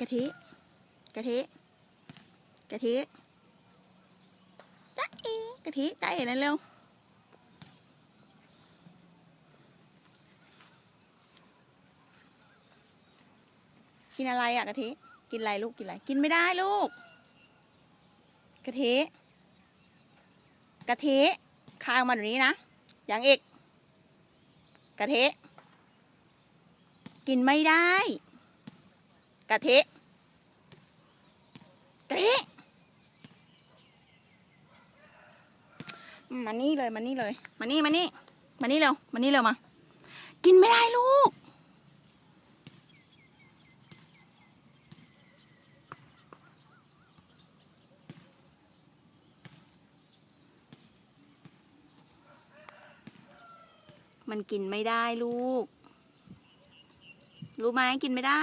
กะทิ กะทิ กะทิจ๊ะเอกะทิจ๊ะเอนั่นเร็วกินอะไรอะกะทิ กินอะไรลูก กินอะไร กินไม่ได้ลูก กะทิ กะทิคายออกมาแบบนี้นะ อย่างอีก กะทิ กินไม่ได้ะทิกะทิมานี่เลยมานี่เลย มานี่มานี่มานี่เร็วมานี่เร็วมา กินไม่ได้ลูก มันกินไม่ได้ลูก รู้ไหมกินไม่ได้